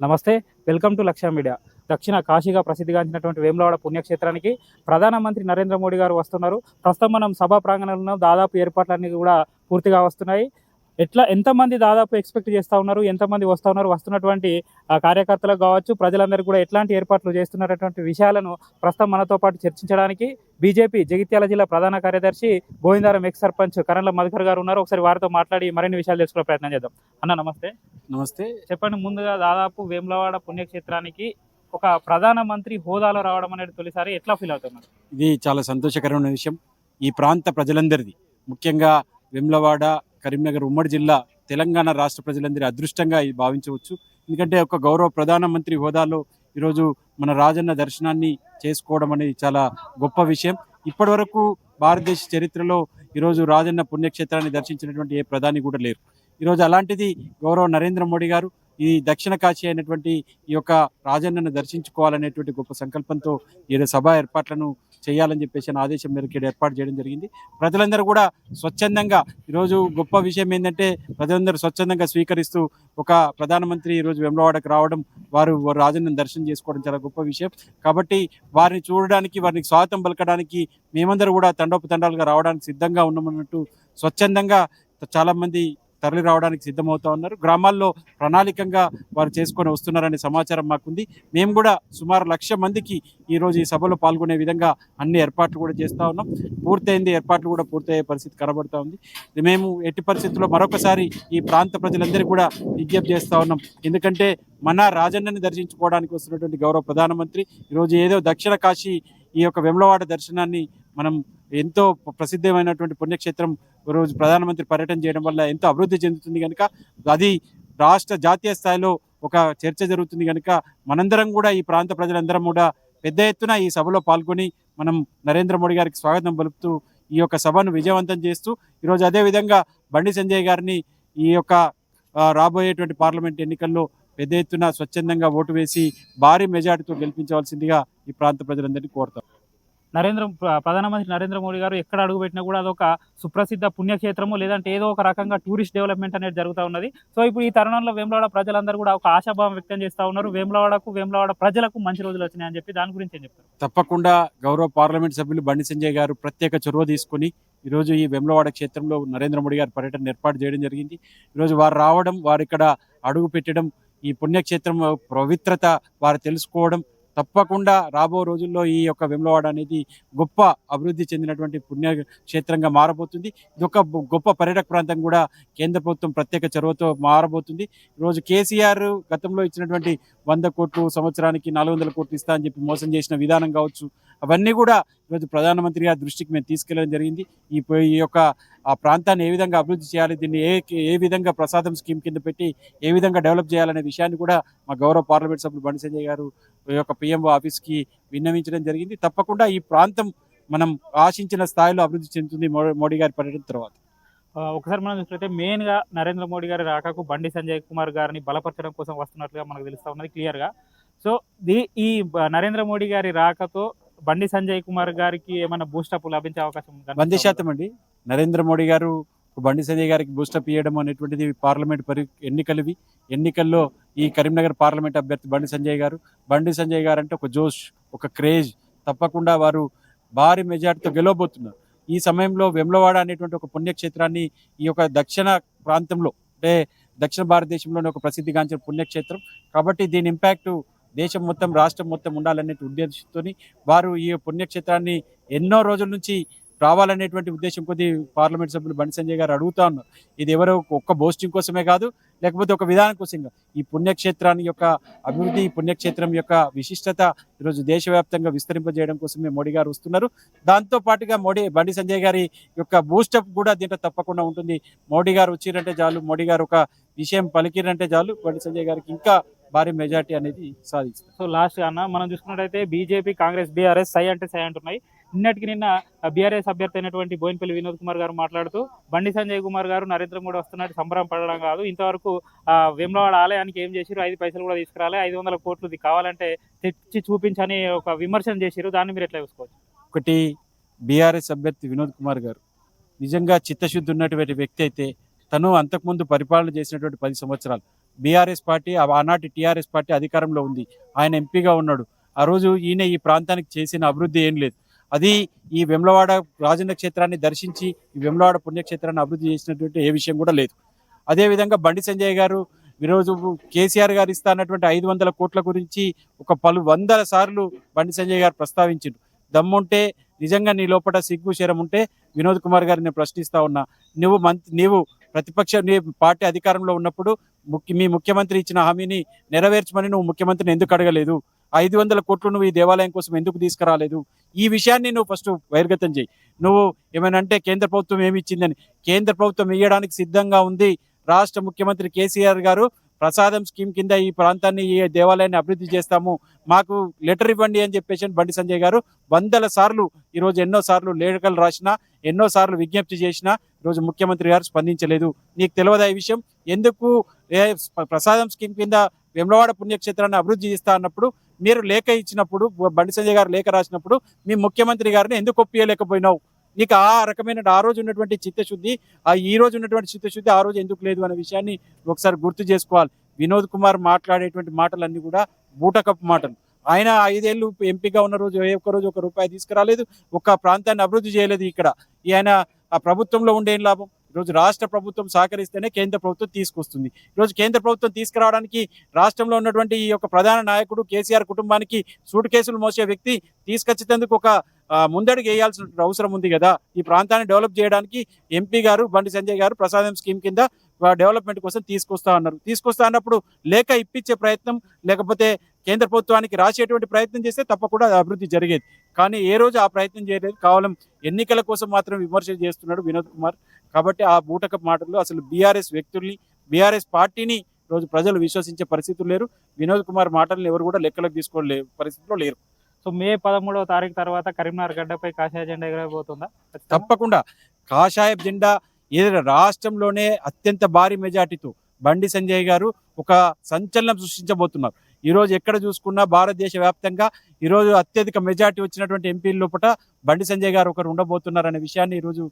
నమస్తే welcome to lakh media. దక్షిణ కాశీగా ప్రసిద్ధిగాంచినటువంటి వేములవాడ పుణ్యక్షేత్రానికి ప్రధానమంత్రి నరేంద్ర మోడీ గారు వస్తున్నారు. ప్రస్తుతం మనం సభా ప్రాంగణంలో దాదాపు ఏర్పాట్లన్నీ కూడా పూర్తిగా వస్తున్నాయి. ఎట్లా ఎంతమంది దాదాపు ఎక్స్పెక్ట్ చేస్తూ ఉన్నారు? ఎంతమంది వస్తూ ఉన్నారు? వస్తున్నటువంటి కార్యకర్తలకు కావచ్చు ప్రజలందరూ కూడా ఎట్లాంటి ఏర్పాట్లు చేస్తున్నటువంటి విషయాలను ప్రస్తుతం మనతో పాటు చర్చించడానికి బీజేపీ జగిత్యాల జిల్లా ప్రధాన కార్యదర్శి గోవిందారం ఎక్స్ సర్పంచ్ కరణల మధుకర్ గారు ఉన్నారు. ఒకసారి వారితో మాట్లాడి మరిన్ని విషయాలు తెలుసుకునే ప్రయత్నం చేద్దాం. అన్న నమస్తే. నమస్తే. చెప్పండి ముందుగా దాదాపు వేములవాడ పుణ్యక్షేత్రానికి ఒక ప్రధానమంత్రి హోదాలో రావడం అనేది తొలిసారి ఎట్లా ఫీల్ అవుతున్నారు? ఇది చాలా సంతోషకరమైన విషయం. ఈ ప్రాంత ప్రజలందరిది ముఖ్యంగా వెమ్లవాడ కరీంనగర్ ఉమ్మడి జిల్లా తెలంగాణ రాష్ట్ర ప్రజలందరి అదృష్టంగా భావించవచ్చు. ఎందుకంటే ఒక గౌరవ ప్రధానమంత్రి హోదాలో ఈరోజు మన రాజన్న దర్శనాన్ని చేసుకోవడం అనేది చాలా గొప్ప విషయం. ఇప్పటి వరకు భారతదేశ చరిత్రలో ఈరోజు రాజన్న పుణ్యక్షేత్రాన్ని దర్శించినటువంటి ఏ ప్రధాని కూడా లేరు. ఈరోజు అలాంటిది గౌరవ నరేంద్ర మోడీ గారు ఈ దక్షిణ కాశీ అయినటువంటి ఈ యొక్క రాజన్నను దర్శించుకోవాలనేటువంటి గొప్ప సంకల్పంతో ఈ సభ ఏర్పాట్లను చేయాలని చెప్పేసి ఆదేశం మేరకు ఈడ ఏర్పాటు చేయడం జరిగింది. ప్రజలందరూ కూడా స్వచ్ఛందంగా ఈరోజు గొప్ప విషయం ఏంటంటే ప్రజలందరూ స్వచ్ఛందంగా స్వీకరిస్తూ ఒక ప్రధానమంత్రి ఈరోజు వెమ్లవాడకు రావడం వారు వారు రాజన్నను దర్శనం చేసుకోవడం చాలా గొప్ప విషయం. కాబట్టి వారిని చూడడానికి వారిని స్వాగతం పలకడానికి మేమందరూ కూడా తండోపతండాలుగా రావడానికి సిద్ధంగా ఉన్నామన్నట్టు స్వచ్ఛందంగా చాలామంది తరలి రావడానికి సిద్ధమవుతా ఉన్నారు. గ్రామాల్లో ప్రణాళికంగా వారు చేసుకొని వస్తున్నారనే సమాచారం మాకుంది. మేము కూడా సుమారు లక్ష మందికి ఈరోజు ఈ సభలో పాల్గొనే విధంగా అన్ని ఏర్పాట్లు కూడా చేస్తూ ఉన్నాం. పూర్తయింది ఏర్పాట్లు కూడా పూర్తయ్యే పరిస్థితి కనబడుతూ ఉంది. మేము ఎట్టి పరిస్థితుల్లో మరొకసారి ఈ ప్రాంత ప్రజలందరికీ కూడా విజ్ఞప్తి చేస్తూ ఉన్నాం. ఎందుకంటే మన రాజన్నని దర్శించుకోవడానికి వస్తున్నటువంటి గౌరవ ప్రధానమంత్రి ఈరోజు ఏదో దక్షిణ కాశీ ఈ యొక్క వెమ్లవాడ దర్శనాన్ని మనం ఎంతో ప్రసిద్ధమైనటువంటి పుణ్యక్షేత్రం రోజు ప్రధానమంత్రి పర్యటన చేయడం వల్ల ఎంతో అభివృద్ధి చెందుతుంది కనుక అది రాష్ట్ర జాతీయ స్థాయిలో ఒక చర్చ జరుగుతుంది కనుక మనందరం కూడా ఈ ప్రాంత ప్రజలందరం కూడా పెద్ద ఎత్తున ఈ సభలో పాల్గొని మనం నరేంద్ర మోడీ గారికి స్వాగతం పలుకుతూ ఈ యొక్క సభను విజయవంతం చేస్తూ ఈరోజు అదేవిధంగా బండి సంజయ్ గారిని ఈ యొక్క రాబోయేటువంటి పార్లమెంట్ ఎన్నికల్లో పెద్ద ఎత్తున స్వచ్ఛందంగా ఓటు వేసి భారీ మెజార్టీతో గెలిపించవలసిందిగా ఈ ప్రాంత ప్రజలందరినీ కోరుతాం. నరేంద్ర ప్ర- ప్రధానమంత్రి నరేంద్ర మోడీ గారు ఎక్కడ అడుగు పెట్టినా కూడా అదొక సుప్రసిద్ధ పుణ్యక్షేత్రము లేదంటే ఏదో ఒక రకంగా టూరిస్ట్ డెవలప్మెంట్ అనేది జరుగుతూ ఉన్నది. సో ఇప్పుడు ఈ తరుణంలో వేములవాడ ప్రజలందరూ కూడా ఒక ఆశాభావం వ్యక్తం చేస్తూ ఉన్నారు. వేములవాడకు వేములవాడ ప్రజలకు మంచి రోజులు వచ్చినాయని చెప్పి దాని గురించి ఏం చెప్తారు? తప్పకుండా గౌరవ పార్లమెంట్ సభ్యులు బండి సంజయ్ గారు ప్రత్యేక చొరవ తీసుకొని ఈరోజు ఈ వేములవాడ క్షేత్రంలో నరేంద్ర మోడీ గారు పర్యటన ఏర్పాటు చేయడం జరిగింది. ఈరోజు వారు రావడం వారు ఇక్కడ అడుగు పెట్టడం ఈ పుణ్యక్షేత్రం పవిత్రత వారు తెలుసుకోవడం తప్పకుండా రాబో రోజుల్లో ఈ యొక్క వెమ్లవాడ అనేది గొప్ప అభివృద్ధి చెందినటువంటి పుణ్యక్షేత్రంగా మారబోతుంది. ఇది ఒక గొప్ప పర్యాటక ప్రాంతం కూడా కేంద్ర ప్రభుత్వం ప్రత్యేక చొరవతో మారబోతుంది. ఈరోజు కేసీఆర్ గతంలో ఇచ్చినటువంటి వంద కోట్లు సంవత్సరానికి నాలుగు వందల కోట్లు ఇస్తా అని చెప్పి మోసం చేసిన విధానం కావచ్చు అవన్నీ కూడా ఈరోజు ప్రధానమంత్రి గారి దృష్టికి మేము తీసుకెళ్ళడం జరిగింది. ఈ ఈ యొక్క ఆ ప్రాంతాన్ని ఏ విధంగా అభివృద్ధి చేయాలి దీన్ని ఏ ఏ విధంగా ప్రసాదం స్కీమ్ కింద పెట్టి ఏ విధంగా డెవలప్ చేయాలనే విషయాన్ని కూడా మా గౌరవ పార్లమెంట్ సభ్యులు బండి సంజయ్ గారు ఈ యొక్క పిఎంఓ ఆఫీస్కి విన్నవించడం జరిగింది. తప్పకుండా ఈ ప్రాంతం మనం ఆశించిన స్థాయిలో అభివృద్ధి చెందుతుంది మో- మోడీ గారి పర్యటన తర్వాత. ఒకసారి మనం చూసుకుంటే మెయిన్గా నరేంద్ర మోడీ గారి రాకకు బండి సంజయ్ కుమార్ గారిని బలపరచడం కోసం వస్తున్నట్లుగా మనకు తెలుస్తూ ఉన్నది క్లియర్గా. సో ఈ నరేంద్ర మోడీ గారి రాకతో బండి సంజయ్ కుమార్ గారికి ఏమైనా బూస్టప్ లభించే అవకాశం ఉందా? వంద శాతం అండి. నరేంద్ర మోడీ గారు బండి సంజయ్ గారికి బూస్టప్ ఇవ్వడం అనేటువంటిది పార్లమెంట్ పరి ఎన్నికలవి. ఎన్నికల్లో ఈ కరీంనగర్ పార్లమెంట్ అభ్యర్థి బండి సంజయ్ గారు. బండి సంజయ్ గారు అంటే ఒక జోష్ ఒక క్రేజ్. తప్పకుండా వారు భారీ మెజార్టీతో గెలవబోతున్నారు. ఈ సమయంలో వెమ్లవాడ అనేటువంటి ఒక పుణ్యక్షేత్రాన్ని ఈ యొక్క దక్షిణ ప్రాంతంలో అంటే దక్షిణ భారతదేశంలోనే ఒక ప్రసిద్ధిగాంచిన పుణ్యక్షేత్రం. కాబట్టి దీని ఇంపాక్ట్ దేశం మొత్తం రాష్ట్రం మొత్తం ఉండాలనే ఉద్దేశంతో వారు ఈ పుణ్యక్షేత్రాన్ని ఎన్నో రోజుల నుంచి రావాలనేటువంటి ఉద్దేశం కొద్ది పార్లమెంట్ సభ్యులు బండి సంజయ్ గారు అడుగుతా ఉన్నారు. ఇది ఎవరో ఒక్క బోస్టింగ్ కోసమే కాదు లేకపోతే ఒక విధానం కోసం ఈ పుణ్యక్షేత్రాన్ని యొక్క అభివృద్ధి ఈ పుణ్యక్షేత్రం యొక్క విశిష్టత ఈరోజు దేశవ్యాప్తంగా విస్తరింపజేయడం కోసమే మోడీ గారు వస్తున్నారు. దాంతో పాటుగా మోడీ బండి సంజయ్ గారి యొక్క బూస్టప్ కూడా దీంట్లో తప్పకుండా ఉంటుంది. మోడీ గారు వచ్చిరంటే చాలు మోడీ గారు ఒక విషయం పలికిరంటే చాలు బండి సంజయ్ గారికి ఇంకా భారీ మెజార్టీ అనేది సాధిస్తారు సో లాస్ట్ అన్న మనం చూసుకున్నట్టయితే బీజేపీ కాంగ్రెస్ బీఆర్ఎస్ సై అంటే సై అంటున్నాయి. నిన్నటికి నిన్న బీఆర్ఎస్ అభ్యర్థి అయినటువంటి బోయినపల్లి వినోద్ కుమార్ గారు మాట్లాడుతూ బండి సంజయ్ కుమార్ గారు నరేంద్ర మోడీ వస్తున్నట్టు సంబరం పడడం కాదు. ఇంతవరకు ఆ, వేములవాడ ఆలయానికి ఏం చేసిరు ఐదు పైసలు కూడా తీసుకురాలే. ఐదు వందల కోట్లు కావాలంటే తెచ్చి చూపించని ఒక విమర్శన చేసిరు దాన్ని మీరు ఎట్లా చూసుకోవచ్చు? ఒకటి బీఆర్ఎస్ అభ్యర్థి వినోద్ కుమార్ గారు నిజంగా చిత్తశుద్ధి ఉన్నటువంటి వ్యక్తి అయితే తను అంతకుముందు పరిపాలన చేసినటువంటి పది సంవత్సరాలు. బీఆర్ఎస్ పార్టీ ఆనాటి టీఆర్ఎస్ పార్టీ అధికారంలో ఉంది. ఆయన ఎంపీగా ఉన్నాడు. ఆ రోజు ఈయన ఈ ప్రాంతానికి చేసిన అభివృద్ధి ఏం లేదు. అది ఈ వెమ్లవాడ రాజన్న క్షేత్రాన్ని దర్శించి ఈ వెమ్లవాడ పుణ్యక్షేత్రాన్ని అభివృద్ధి చేసినటువంటి ఏ విషయం కూడా లేదు. అదేవిధంగా బండి సంజయ్ గారు ఈరోజు కేసీఆర్ గారు ఇస్తా అన్నటువంటి ఐదు వందల కోట్ల గురించి ఒక పలు వందల సార్లు బండి సంజయ్ గారు ప్రస్తావించిండు దమ్ముంటే నిజంగా నీ లోపల సిగ్గు శరం ఉంటే వినోద్ కుమార్ గారిని ప్రశ్నిస్తా ఉన్నా. నువ్వు మంత్ నీవు ప్రతిపక్ష పార్టీ అధికారంలో ఉన్నప్పుడు ముఖ్య మీ ముఖ్యమంత్రి ఇచ్చిన హామీని నెరవేర్చమని నువ్వు ముఖ్యమంత్రిని ఎందుకు అడగలేదు? ఐదు వందల కోట్లు నువ్వు ఈ దేవాలయం కోసం ఎందుకు తీసుకురాలేదు? ఈ విషయాన్ని నువ్వు ఫస్ట్ బహిర్గతం చేయి. నువ్వు ఏమైనా అంటే కేంద్ర ప్రభుత్వం ఏమి ఇచ్చిందని. కేంద్ర ప్రభుత్వం ఇవ్వడానికి సిద్ధంగా ఉంది. రాష్ట్ర ముఖ్యమంత్రి కేసీఆర్ గారు ప్రసాదం స్కీమ్ కింద ఈ ప్రాంతాన్ని ఈ దేవాలయాన్ని అభివృద్ధి చేస్తాము. మాకు లెటర్ ఇవ్వండి అని చెప్పేసి బండి సంజయ్ గారు వందల సార్లు ఈరోజు ఎన్నో సార్లు లేఖలు రాసినా ఎన్నో సార్లు విజ్ఞప్తి చేసినా ఈరోజు ముఖ్యమంత్రి గారు స్పందించలేదు. నీకు తెలియదా ఈ విషయం? ఎందుకు ఏ ప్రసాదం స్కీమ్ కింద వెమ్లవాడ పుణ్యక్షేత్రాన్ని అభివృద్ధి చేస్తా అన్నప్పుడు మీరు లేఖ ఇచ్చినప్పుడు బండి సంజయ్ గారు లేఖ రాసినప్పుడు మీ ముఖ్యమంత్రి గారిని ఎందుకు ఒప్పియలేకపోయినావు? నీకు ఆ రకమైన ఆ రోజు ఉన్నటువంటి చిత్తశుద్ధి ఆ ఈ రోజు ఉన్నటువంటి చిత్తశుద్ధి ఆ రోజు ఎందుకు లేదు అనే విషయాన్ని ఒకసారి గుర్తు చేసుకోవాలి. వినోద్ కుమార్ మాట్లాడేటువంటి మాటలన్నీ కూడా బూటకప్పు మాటలు. ఆయన ఐదేళ్ళు ఎంపీగా ఉన్న రోజు ఏ ఒక్క రోజు ఒక రూపాయి తీసుకురాలేదు ఒక ప్రాంతాన్ని అభివృద్ధి చేయలేదు ఇక్కడ. ఈయన ఆ ప్రభుత్వంలో ఉండే లాభం? ఈరోజు రాష్ట్ర ప్రభుత్వం సహకరిస్తేనే కేంద్ర ప్రభుత్వం తీసుకొస్తుంది. ఈరోజు కేంద్ర ప్రభుత్వం తీసుకురావడానికి రాష్ట్రంలో ఉన్నటువంటి ఈ యొక్క ప్రధాన నాయకుడు కేసీఆర్ కుటుంబానికి సూటు కేసులు మోసే వ్యక్తి తీసుకొచ్చేందుకు ఒక ముందడుగు వేయాల్సిన అవసరం ఉంది కదా. ఈ ప్రాంతాన్ని డెవలప్ చేయడానికి ఎంపీ గారు బండి సంజయ్ గారు ప్రసాదం స్కీమ్ కింద డెవలప్మెంట్ కోసం తీసుకొస్తా అన్నారు. తీసుకొస్తా అన్నప్పుడు లేక ఇప్పించే ప్రయత్నం లేకపోతే కేంద్ర ప్రభుత్వానికి రాసేటువంటి ప్రయత్నం చేస్తే తప్పకుండా అభివృద్ధి జరిగేది. కానీ ఏ రోజు ఆ ప్రయత్నం చేయలేదు. కేవలం ఎన్నికల కోసం మాత్రం విమర్శ చేస్తున్నాడు వినోద్ కుమార్. కాబట్టి ఆ బూటకపు మాటలు అసలు బీఆర్ఎస్ వ్యక్తుల్ని బీఆర్ఎస్ పార్టీని రోజు ప్రజలు విశ్వసించే పరిస్థితులు లేరు. వినోద్ కుమార్ మాటలను ఎవరు కూడా లెక్కలోకి తీసుకోలే పరిస్థితిలో లేరు. సో మే పదమూడవ తారీఖు తర్వాత కరీంనగర్ గడ్డపై కాషాయ జెండా ఎగరబోతుందా? తప్పకుండా. కాషాయ జెండా ఏదైనా రాష్ట్రంలోనే అత్యంత భారీ మెజార్టీతో బండి సంజయ్ గారు ఒక సంచలనం సృష్టించబోతున్నారు. ఈరోజు ఎక్కడ చూసుకున్నా భారతదేశ వ్యాప్తంగా ఈరోజు అత్యధిక మెజార్టీ వచ్చినటువంటి ఎంపీల లోపల బండి సంజయ్ గారు ఒకరు ఉండబోతున్నారనే విషయాన్ని ఈరోజు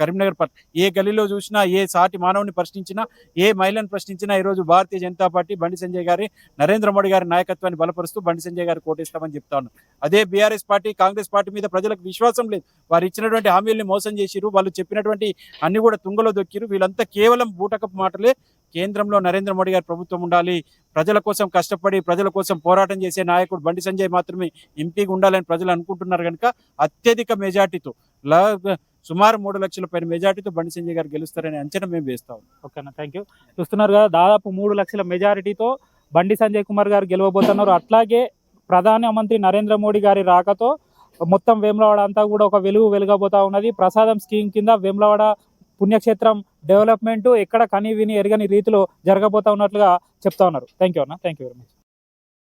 కరీంనగర్ ఏ గలీలో చూసినా ఏ సాటి మానవుని ప్రశ్నించినా ఏ మహిళను ప్రశ్నించినా ఈరోజు భారతీయ జనతా పార్టీ బండి సంజయ్ గారి నరేంద్ర మోడీ గారి నాయకత్వాన్ని బలపరుస్తూ బండి సంజయ్ గారు కోటేస్తామని చెప్తా ఉన్నారు. అదే బీఆర్ఎస్ పార్టీ కాంగ్రెస్ పార్టీ మీద ప్రజలకు విశ్వాసం లేదు. వారు ఇచ్చినటువంటి హామీల్ని మోసం చేసిరు వాళ్ళు చెప్పినటువంటి అన్ని కూడా తుంగలో దొక్కిరు వీళ్ళంతా కేవలం బూటకపు మాటలే. కేంద్రంలో నరేంద్ర మోడీ గారి ప్రభుత్వం ఉండాలి. ప్రజల కోసం కష్టపడి ప్రజల కోసం పోరాటం చేసే నాయకుడు బండి సంజయ్ మాత్రమే ఎంపీగా ఉండాలని ప్రజలు అనుకుంటున్నారు కనుక అత్యధిక మెజార్టీతో సుమారు మూడు లక్షల పైన మెజార్టీతో బండి సంజయ్ గారు గెలుస్తారనే అంచనా మేము వేస్తాం. ఓకేనా థ్యాంక్ యూ చూస్తున్నారు కదా దాదాపు మూడు లక్షల మెజారిటీతో బండి సంజయ్ కుమార్ గారు గెలవబోతున్నారు. అట్లాగే ప్రధానమంత్రి నరేంద్ర మోడీ గారి రాకతో మొత్తం వేములవాడ అంతా కూడా ఒక వెలుగు వెలుగబోతా ఉన్నది. ప్రసాదం స్కీమ్ కింద వేములవాడ పుణ్యక్షేత్రం డెవలప్మెంట్ ఎక్కడ కని విని ఎరగని రీతిలో జరగబోతా ఉన్నట్లుగా చెప్తా ఉన్నారు. థ్యాంక్ యూ అన్న. Thank you very much